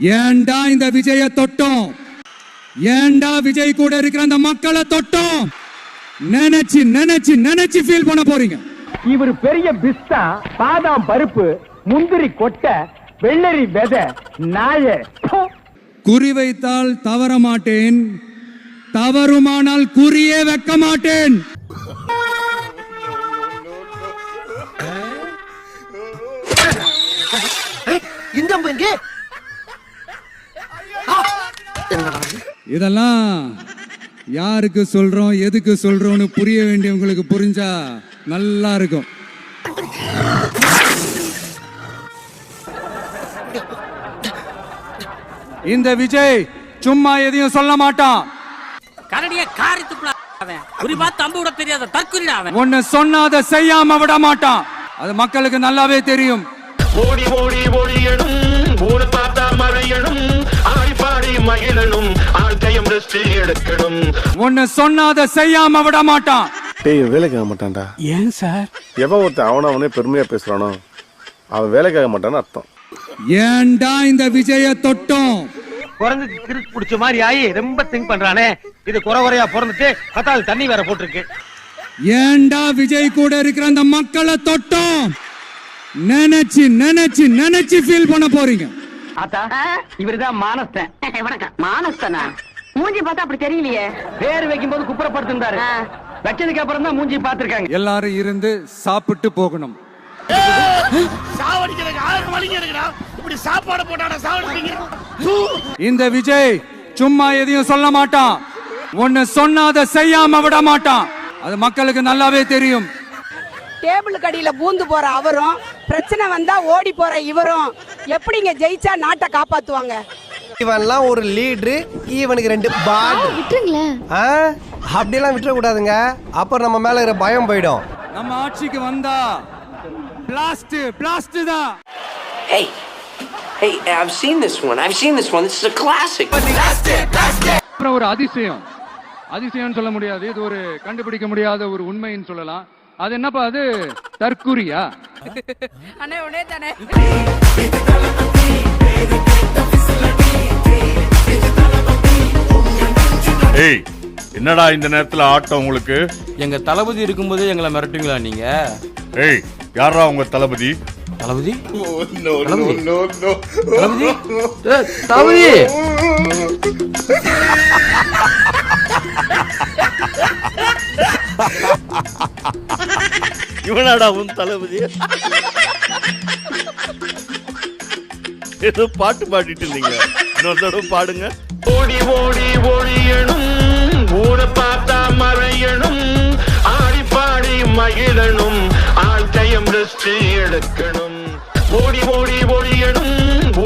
ஏன்டா இந்த விஜய தொட்டோம்? ஏன்டா விஜய் கூட இருக்கிற அந்த மக்களை தொட்டோம்? நினைச்சு நினைச்சு நினைச்சு ஃபீல் பண்ண போறீங்க. இவர் பெரிய பிஸ்தா பாதாம் பருப்பு முந்திரி கொட்டை வெள்ளரி விதை நாய. குறி வைத்தால் தவற மாட்டேன். தவறுமானால் குறியே வைக்க மாட்டேன். இந்த இதெல்லாம் யாருக்கு சொல்றோம் எதுக்கு சொல்றோம்னு புரிய வேண்டியவங்களுக்கு புரிஞ்சா நல்லா இருக்கும். இந்த விஜய் சும்மா எதையும் சொல்ல மாட்டான். கரடிய அவன். குறிப்பா தம்பு விட தெரியாத தற்குறிடா அவன். ஒன்னு சொன்னா அதை செய்யாம விட மாட்டான். அது மக்களுக்கு நல்லாவே தெரியும். ஓடி ஓடி பாடி மகிழணும் ஆழ்த்தையும் ரெஸ்ட் எடுக்கணும் ஒன்னு சொன்னா அதை செய்யாம விட மாட்டான். டேய் வேலைக்கு ஆக மாட்டான்டா. ஏன் சார்? எவன் ஒருத்தன் அவன அவனே பெருமையா பேசுறானோ அவன் வேலைக்கு ஆக மாட்டான்னு அர்த்தம். ஏன்டா இந்த விஜய தொட்டோம்? குரங்குக்கு கிறுக்கு பிடிச்ச மாதிரி ஆகி ரொம்ப திங்க் பண்றானே. இது குறை குறையா பிறந்துட்டு பத்தாள் தண்ணி வேற போட்டிருக்கு. ஏன்டா விஜய் கூட இருக்கிற அந்த மக்களை தொட்டோம்? நினைச்சு நினைச்சு நினைச்சு ஃபீல் பண்ண போறீங்க. ஆத்தா இவருதான் மானஸ்தன். வணக்கம். மானஸ்தனா? மூஞ்சி பார்த்தா அப்படி தெரியலையே. பேர் வைக்கும் போது குப்புறப்படுத்திருந்தாரு வச்சதுக்கு அப்புறம் தான் மூஞ்சி பாத்திருக்காங்க எல்லாரும் இருந்து சாப்பிட்டு போகணும். இந்த விஜய் சும்மா எதையும் சொல்ல மாட்டான். ஒன்னு சொன்னா அதை செய்யாம விட மாட்டான். அது மக்களுக்கு நல்லாவே தெரியும். டேபிள் கடியில பூந்து போற அவரும் பிரச்சனை வந்தா ஓடி போற இவரும் எப்படிங்க ஜெயிச்சா நாட்டை காப்பாத்துவாங்க? இவன்லாம் ஒரு லீடரு இவனுக்கு ரெண்டு பாட் விட்டுருங்களேன் ஆ அப்படியெல்லாம் விட்டுற கூடாதுங்க அப்புறம் நம்ம மேல இருக்கிற பயம் போயிடும். நம்ம ஆட்சிக்கு வந்தா பிளாஸ்ட் பிளாஸ்ட் தான். Hey, hey, I've seen this one. I've seen this one. This is a classic. அப்புறம் ஒரு அதிசயம். அதிசயம்னு சொல்ல முடியாது. இது ஒரு கண்டுபிடிக்க முடியாத ஒரு உண்மைன்னு சொல்லலாம். அது என்னப்பா அது? தற்குறியா அண்ணே உடனே தானே. ஏய் என்னடா இந்த நேரத்துல ஆட்டம் உங்களுக்கு? எங்க தளபதி இருக்கும்போது எங்களை மிரட்டுங்களா நீங்க? ஏய் யாரா உங்க தளபதி? தளபதி? தளபதி? தளபதி? இவனாடா உன் தளபதி. ஏதோ பாட்டு பாடிட்டு இருந்தீங்க. இன்னொரு தடவை பாடுங்க. ஓடி ஓடி ஒளியணும் ஊரை பார்த்தா மறையணும் ஆடி பாடி மகிழணும் ஆழ்த்தையும் ரெஸ்ட் எடுக்கணும். ஓடி ஓடி ஒளியணும்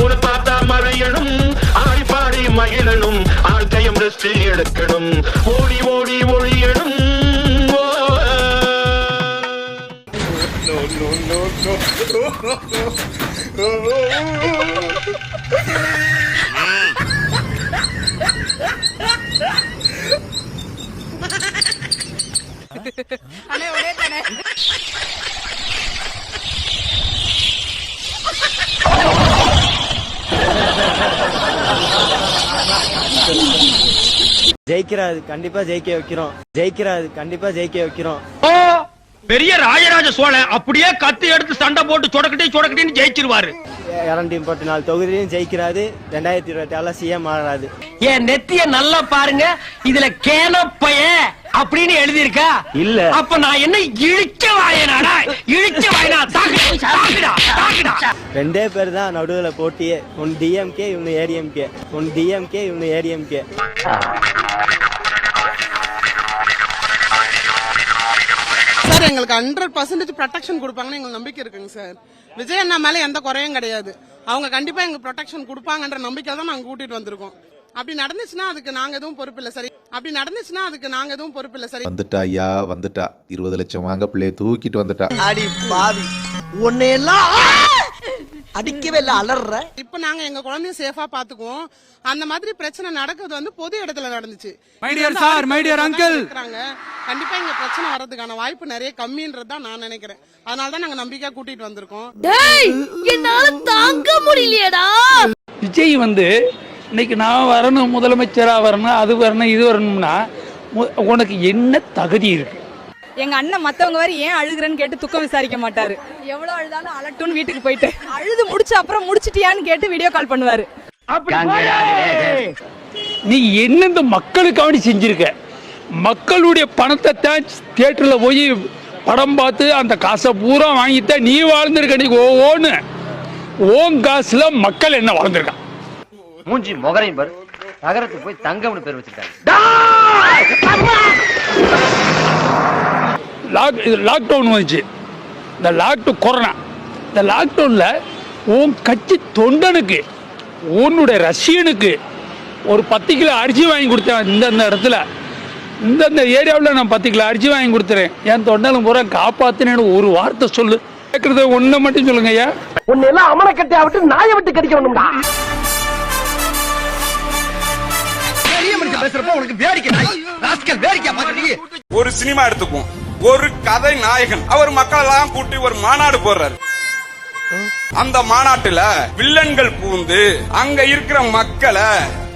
ஊரை பார்த்தா மறையணும் ஆடி பாடி மகிழணும் ஆழ்த்தையும் ரெஸ்ட் எடுக்கணும். ஓடி ஓடி ஒளியணும் அண்ணே உடனே தானே ஜெயிக்கிறாது கண்டிப்பா ஜெயிக்க வைக்கிறோம். ஜெயிக்கிறாது கண்டிப்பா ஜெயிக்க வைக்கிறோம். ஓ பெரிய ராஜராஜ சோழன் அப்படியே கத்தி எடுத்து சண்டை போட்டு சொடக்கட்டி சொடக்கட்டின்னு ஜெயிச்சிருவாரு. இரநூத்தி முப்பத்தி நாலு தொகுதியிலும் ஜெயிக்கிறாது ரெண்டாயிரத்தி இருபத்தி ஆறுல சிஎம் ஆகிறாது என் நெத்திய நல்லா பாருங்க. இதுல கேன பைய அப்படின்னு எழுதி இருக்கா இல்ல. அப்ப நான் என்ன இழிச்ச வாயனாடா இழிச்ச வாயனா? ரெண்டே பேர் தான் நடுவில் போட்டியே. ஒன் டிஎம்கே இவனு ஏடிஎம்கே ஒன் டிஎம்கே இவனு ஏடிஎம்கே சார் எங்களுக்கு ஹண்ட்ரட் பர்சன்டேஜ் ப்ரொடெக்ஷன் கொடுப்பாங்கன்னு எங்களுக்கு நம்பிக்கை இருக்குங்க சார். விஜய் அண்ணா மேல எந்த குறையும் கிடையாது. அவங்க கண்டிப்பா எங்களுக்கு ப்ரொடெக்ஷன் கொடுப்பாங்கன்ற நம்பிக்கை தான் நாங்க கூட்டிட்டு வந்திருக்கோம். அப்படி நடந்துச்சுன்னா அதுக்கு நாங்க எதுவும் பொறுப்பு இல்ல சரி. அப்படி நடந்துச்சுன்னா அதுக்கு நாங்க எதுவும் பொறுப்பு இல்ல சரி. வந்துட்டா ஐயா வந்துட்டா. இருபது லட்சம் வாங்க பிள்ளைய தூக்கிட்டு வந்துட்டா. அடி பாவி. உன்னையெல்லாம் அடிக்கவே இல்ல அலற இப்ப நாங்க எங்க குழந்தைய சேஃபா பாத்துக்குவோம். அந்த மாதிரி பிரச்சனை நடக்கிறது வந்து பொது இடத்துல நடந்துச்சு. My dear uncle. இருக்கிறாங்க கண்டிப்பா இங்க பிரச்சனை வர்றதுக்கான வாய்ப்பு நிறைய கம்மின்றது தான் நான் நினைக்கிறேன். அதனால தான் நாங்க நம்பிக்கையா கூட்டிட்டு வந்திருக்கோம். டேய் என்னால தாங்க முடியலையேடா. விஜய் வந்து இன்னைக்கு நான் வரணும் முதலமைச்சராக வரணும் அது வரணும் இது வரணும்னா உனக்கு என்ன தகுதி இருக்கு? எங்க அண்ணன் மத்தவங்க வரை ஏன் அழுகுறேன்னு கேட்டு துக்கம் விசாரிக்க மாட்டாரு. எவ்வளவு அழுதாலும் அலட்டுன்னு வீட்டுக்கு போயிட்டு அழுது முடிச்ச அப்புறம் முடிச்சிட்டியான்னு கேட்டு வீடியோ கால் பண்ணுவாரு. நீ என்ன இந்த மக்களுக்காண்டி செஞ்சிருக்க? மக்களுடைய பணத்தை தான் தியேட்டரில் போய் படம் பார்த்து அந்த காசை பூரா வாங்கித்தான் நீ வாழ்ந்திருக்க நீ ஓ ஓன்னு. ஓன் காசுல மக்கள் என்ன வாழ்ந்திருக்கான் மூஞ்சி முகரையும் பாரு. நகரத்துக்கு போய் தங்கம்னு பேர் வச்சிருக்காங்க லாக் இது லாக்டவுன் வந்துச்சு. இந்த லாக்டவுன் கொரோனா இந்த லாக்டவுனில் உன் கட்சி தொண்டனுக்கு உன்னுடைய ரஷ்யனுக்கு ஒரு பத்து கிலோ அரிசி வாங்கி கொடுத்தேன் இந்தந்த இடத்துல. இந்தந்த ஏரியாவில் நான் பத்து கிலோ அரிசி வாங்கி கொடுத்துறேன். என் தொண்டனும் பூரா காப்பாத்தினேன்னு ஒரு வார்த்தை சொல்லு. கேட்குறத ஒன்றை மட்டும் சொல்லுங்க ஐயா. உன்னை எல்லாம் அமல கட்டி விட்டு நாயை விட்டு கடிக்க வேணும்டா பேசுறப்ப வேடிக்கை. வேடிக்கை பாக்குறீங்க ஒரு சினிமா எடுத்துக்குவோம். ஒரு கதை நாயகன். அவர் மக்கள் எல்லாம் கூட்டி ஒரு மாநாடு போடுறாரு. அந்த மாநாட்டுல வில்லன்கள் பூந்து அங்க இருக்கிற மக்களை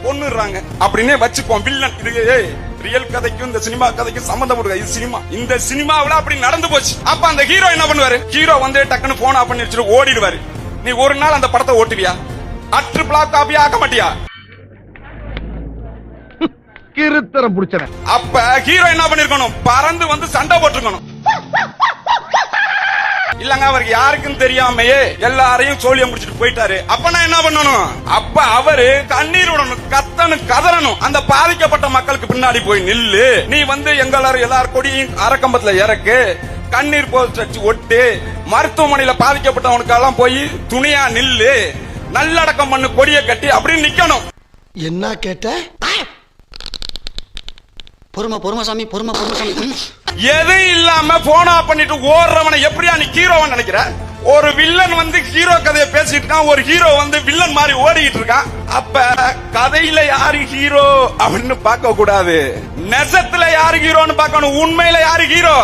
கொன்னுறாங்க அப்படின்னே வச்சுப்போம். வில்லன் இது ரியல் கதைக்கும் இந்த சினிமா கதைக்கும் சம்பந்தம் இது சினிமா. இந்த சினிமாவுல அப்படி நடந்து போச்சு. அப்ப அந்த ஹீரோ என்ன பண்ணுவாரு? ஹீரோ வந்து டக்குன்னு போன் ஆஃப் பண்ணி வச்சுட்டு ஓடிடுவாரு. நீ ஒரு நாள் அந்த படத்தை ஓட்டுவியா? அற்று பிளாக் காப்பியா ஆக்க மாட்டியா? கிருத்தரம் புடிச்சவன். அப்ப ஹீரோ என்ன பண்ணிருக்கணும்? பறந்து வந்து சண்டை போட்டிருக்கணும். இல்லங்க அவருக்கு யாருக்கும் தெரியாமையே எல்லாரையும் சோழியம் முடிச்சிட்டு போயிட்டாரு. அப்ப நான் என்ன பண்ணணும்? அப்ப அவரு கண்ணீர் விடணும் கத்தணும் கதறணும். அந்த பாதிக்கப்பட்ட மக்களுக்கு பின்னாடி போய் நில்லு. நீ வந்து எங்களாரும் எல்லார் கொடியும் அரக்கம்பத்துல இறக்கு கண்ணீர் போஸ்ட் வச்சு ஒட்டு மருத்துவமனையில பாதிக்கப்பட்டவனுக்கு எல்லாம் போய் துணியா நில்லு நல்லடக்கம் பண்ணு கொடியை கட்டி அப்படின்னு நிக்கணும். என்ன கேட்ட? பொறுமை பொறுமை சாமி பொறுமை பொறுமை சாமி. எது இல்லாம போன் ஆஃப் பண்ணிட்டு ஓடுறவனை எப்படியா நீ ஹீரோவன் நினைக்கிற? ஒரு வில்லன் வந்து ஹீரோ கதையை பேசிட்டு இருக்கான் ஒரு ஹீரோ வந்து வில்லன் மாதிரி ஓடிட்டு இருக்கான். அப்ப கதையில யாரு ஹீரோ அப்படின்னு பார்க்க கூடாது. நெசத்துல யாரு ஹீரோன்னு பார்க்கணும். உண்மையில யாரு ஹீரோ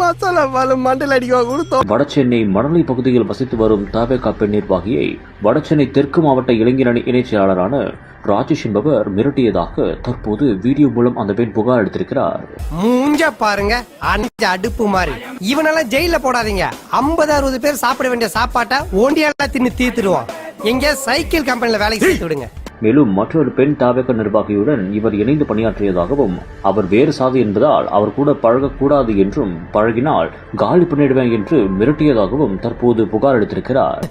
மசாலா பாலு மண்டல் அடிக்க கொடுத்தோம். வடசென்னை மணலி பகுதியில் வசித்து வரும் தாவேகா பெண் நிர்வாகியை வடசென்னை தெற்கு மாவட்ட இளைஞரணி இணைச் செயலாளரான ராஜேஷ் என்பவர் மிரட்டியதாக தற்போது வீடியோ மூலம் அந்த பெண் புகார் அளித்திருக்கிறார். மூஞ்ச பாருங்க அஞ்சு அடுப்பு மாதிரி. இவனெல்லாம் ஜெயில போடாதீங்க. ஐம்பது அறுபது பேர் சாப்பிட வேண்டிய சாப்பாட்டை ஓண்டியெல்லாம் தின்னு தீர்த்துடுவோம். எங்க சைக்கிள் கம்பெனில வேலைக்கு சேர்த்து விடுங்க. மேலும் மற்றொரு பெண் தாவேக நிர்வாகியுடன் இவர் இணைந்து பணியாற்றியதாகவும் அவர் வேறு சாதி என்பதால் அவர் கூட பழகக்கூடாது என்றும் பழகினால் காலி பண்ணிடுவேன் என்று மிரட்டியதாகவும் தற்போது புகார் அளித்திருக்கிறார்.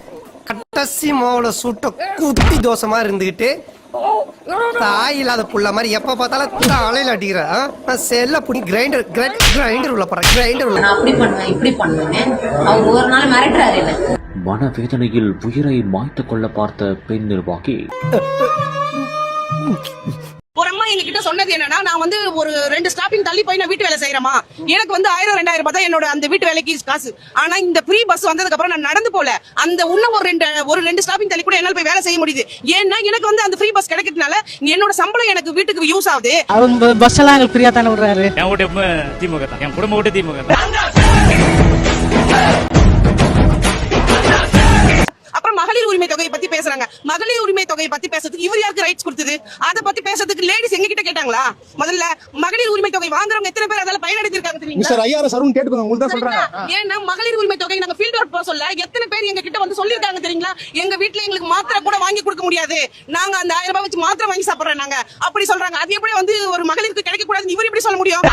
கட்டசி மாவுல சுட்ட குத்தி தோசமா இருந்துகிட்டு தாய் இல்லாத புள்ள மாதிரி எப்ப பார்த்தாலும் தலையில அடிக்கிற செல்ல புடி கிரைண்டர் கிரைண்டர் உள்ள போறேன் கிரைண்டர் உள்ள. அப்படி பண்ணுவேன் இப்படி பண்ணுவேன். அவங்க ஒரு நாள் மிரட்டுறாரு என்ன மனவேதனையில் உயிரை மாய்த்து கொள்ள பார்த்த பெண் நிர்வாகி. ஒரு அம்மா எங்க கிட்ட சொன்னது என்னன்னா நான் வந்து ஒரு ரெண்டு ஸ்டாப்பிங் தள்ளி போய் நான் வீட்டு வேலை செய்யறேமா எனக்கு வந்து ஆயிரம் ரெண்டாயிரம் ரூபாய் தான் என்னோட அந்த வீட்டு வேலைக்கு காசு. ஆனா இந்த ஃப்ரீ பஸ் வந்ததுக்கு அப்புறம் நான் நடந்து போல. அந்த இன்னும் ஒரு ரெண்டு ஒரு ரெண்டு ஸ்டாப்பிங் தள்ளி கூட என்னால போய் வேலை செய்ய முடியுது. ஏன்னா எனக்கு வந்து அந்த ஃப்ரீ பஸ் கிடைக்கிறதுனால என்னோட சம்பளம் எனக்கு வீட்டுக்கு யூஸ் ஆகுது. அவங்க பஸ் எல்லாம் எங்களுக்கு ஃப்ரீயா தானே விடுறாரு? என் திமுக தான் என் குடும்ப வீட்டு திமுக தான் மகளிர் உரிமை தொகையை பத்தி பேசுறாங்க. மகளிர் உரிமை தொகையை பத்தி பேசுறதுக்கு இவர் யாருக்கு ரைட்ஸ் கொடுத்தது? அதை பத்தி பேசுறதுக்கு லேடிஸ் எங்க கிட்ட கேட்டாங்களா? முதல்ல மகளிர் உரிமை தொகை வாங்குறவங்க எத்தனை பேர் அதால பயனடைஞ்சிருக்காங்க தெரியுங்களா? ஏன்னா மகளிர் உரிமை தொகை நாங்க ஃபீல்ட் ஒர்க் போக சொல்ல எத்தனை பேர் எங்க கிட்ட வந்து சொல்லிருக்காங்க தெரியுங்களா? எங்க வீட்ல எங்களுக்கு மாத்திரை கூட வாங்கி கொடுக்க முடியாது. நாங்க அந்த ஆயிரம் ரூபாய் வச்சு மாத்திரை வாங்கி சாப்பிடுறோம் நாங்க. அப்படி சொல்றாங்க. அது எப்படி வந்து ஒரு மகளிருக்கு கிடைக்க கூடாதுன்னு இவர் எப்படி சொல்ல முடியும்?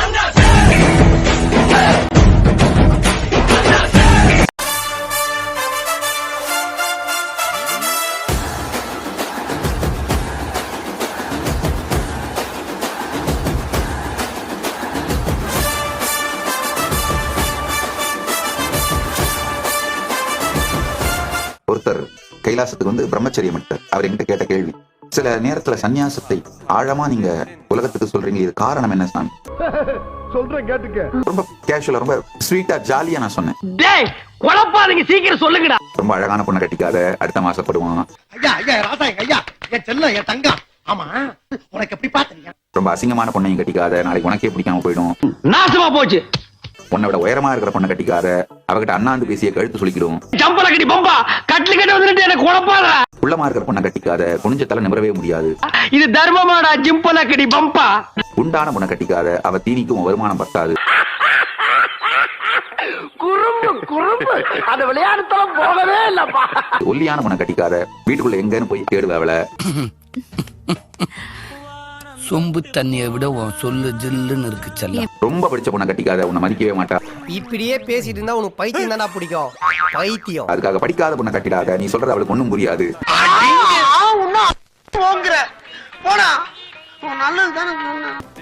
கைலாசத்துக்கு வந்து பிரம்மச்சரியம் எடுத்தார் அவர் என்கிட்ட கேட்ட கேள்வி சில நேரத்துல சந்நியாசத்தை ஆழமா நீங்க உலகத்துக்கு சொல்றீங்க இது காரணம் என்ன சாமி? சொல்றேன் கேட்டுக்க. ரொம்ப கேஷுவலா ரொம்ப ஸ்வீட்டா ஜாலியா நான் சொன்னேன். டேய் குழப்பாதீங்க சீக்கிரம் சொல்லுங்கடா. ரொம்ப அழகான பொண்ணை கட்டிக்காத அடுத்த மாசப்படுவான் ஐயா ஐயா ராசா எங்க ஐயா என் செல்லம் என் தங்கம். ஆமா உனக்கு எப்படி பாத்தீங்க ரொம்ப அசிங்கமான பொண்ணையும் கட்டிக்காத நாளைக்கு உனக்கே பிடிக்காம போயிடும். நாசமா போச்சு. உன்னை விட உயரமா இருக்கிற பொண்ணை கட்டிக்காத. அவகிட்ட அண்ணாந்து பேசிய கழுத்து சுளிக்கிடும். ஜம்பல கட்டி பம்பா கட்லு கட்டி வந்துட்டு எனக்கு குழப்பாத குள்ளமா இருக்கிற பொண்ணை கட்டிக்காத. குனிஞ்ச தலை நிமிரவே முடியாது. இது தர்மமாடா ஜிம்பல கடி பம்பா. குண்டான பொண்ணை கட்டிக்காத. அவ தீனிக்கும் வருமானம் பத்தாது. அந்த விளையாட்டுல போகவே இல்லப்பா. ஒல்லியான பொண்ணை கட்டிக்காத. வீட்டுக்குள்ள எங்கன்னு போய் தேடுவ அவளை. சொம்பு தண்ணியை விட உன் சொல்லு ஜில்லுன்னு இருக்கு செல்லம். ரொம்ப படிச்ச பொண்ணை கட்டிக்காத உன்னை மதிக்கவே மாட்டா. இப்படியே பேசிட்டு இருந்தா உனக்கு பைத்தியம் தானே பிடிக்கும். பைத்தியம். அதுக்காக படிக்காத பொண்ணை கட்டிடாத நீ சொல்றது அவளுக்கு ஒண்ணும் புரியாது.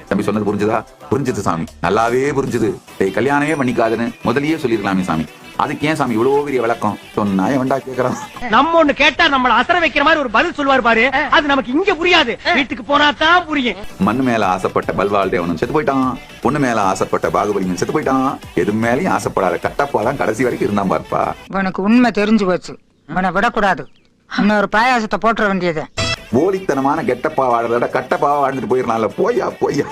தம்பி சொன்னது புரிஞ்சுதா? புரிஞ்சுது சாமி. நல்லாவே புரிஞ்சுது. கல்யாணமே பண்ணிக்காதுன்னு முதல்லயே சொல்லிருக்கலாமே சாமி. அதுக்கு ஏன் சாமி இவ்வளவு பெரிய விளக்கம்? சொன்னா வேண்டா கேக்குறான். நம்ம ஒண்ணு கேட்டா நம்மள அசர வைக்கிற மாதிரி ஒரு பதில் சொல்லுவார் பாரு. அது நமக்கு இங்க புரியாது. வீட்டுக்கு போனா தான் புரியும். மண்ணு மேல ஆசைப்பட்ட பல்வாள் தேவனும் செத்து போயிட்டான். பொண்ணு மேல ஆசைப்பட்ட பாகுபலியும் செத்து போயிட்டான். எது மேலயும் ஆசைப்படாத கட்டப்பா தான் கடைசி வரைக்கும் இருந்தான் பார்ப்பா. உனக்கு உண்மை தெரிஞ்சு போச்சு. உன்னை விடக்கூடாது. இன்னொரு பாயாசத்தை போட்டுற வேண்டியது. போலித்தனமான கெட்டப்பா வாழ்றத விட கட்டப்பாவா வாழ்ந்துட்டு போயிடலாம்ல. போயா போயா.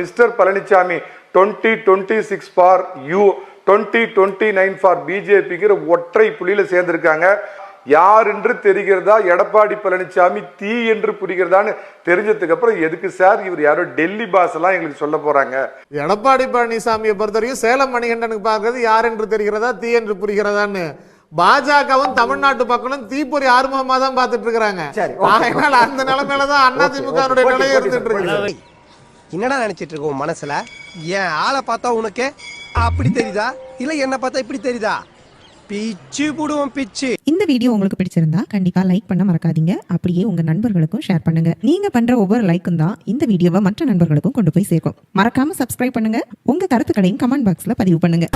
Mister Palaniswami twenty twenty six for you twenty twenty nine for பிஜேபிங்கிற ஒற்றை புள்ளியில சேர்ந்திருக்காங்க. யார் என்று தெரிகிறதா? எடப்பாடி பழனிசாமி தீ என்று புரிகிறதான்னு தெரிஞ்சதுக்கு அப்புறம் எதுக்கு சார் இவர் யாரோ டெல்லி பாஸ் எல்லாம் எங்களுக்கு சொல்ல போறாங்க? எடப்பாடி பழனிசாமியை பொறுத்தவரைக்கும் சேலம் மணிகண்டனுக்கு பார்க்கறது யார் என்று தெரிகிறதா? தீ என்று புரிகிறதான்னு. பாஜகவும் தமிழ்நாட்டு மக்களும் தீப்பொறி ஆர்வமா தான் பார்த்துட்டு இருக்கிறாங்க. அதனால அந்த நிலைமையில தான் அதிமுக நிலையை இருந்துட்டு இருக்கு என்னடா நினைச்சிட்டு இருக்க உன் மனசுல? என் ஆளை பார்த்தா உனக்கு அப்படி தெரியுதா? இல்ல என்ன பார்த்தா இப்படி தெரியுதா? பிச்சு புடுவோம் பிச்சு. இந்த வீடியோ உங்களுக்கு பிடிச்சிருந்தா கண்டிப்பா லைக் பண்ண மறக்காதீங்க. அப்படியே உங்க நண்பர்களுக்கும் ஷேர் பண்ணுங்க. நீங்க பண்ற ஒவ்வொரு லைக்கும் தான் இந்த வீடியோவை மற்ற நண்பர்களுக்கும் கொண்டு போய் சேர்க்கும். மறக்காம சப்ஸ்கிரைப் பண்ணுங்க. உங்க கருத்துக்களையும் கமெண்ட் பாக்ஸ்ல பதிவு பண்ணுங்க.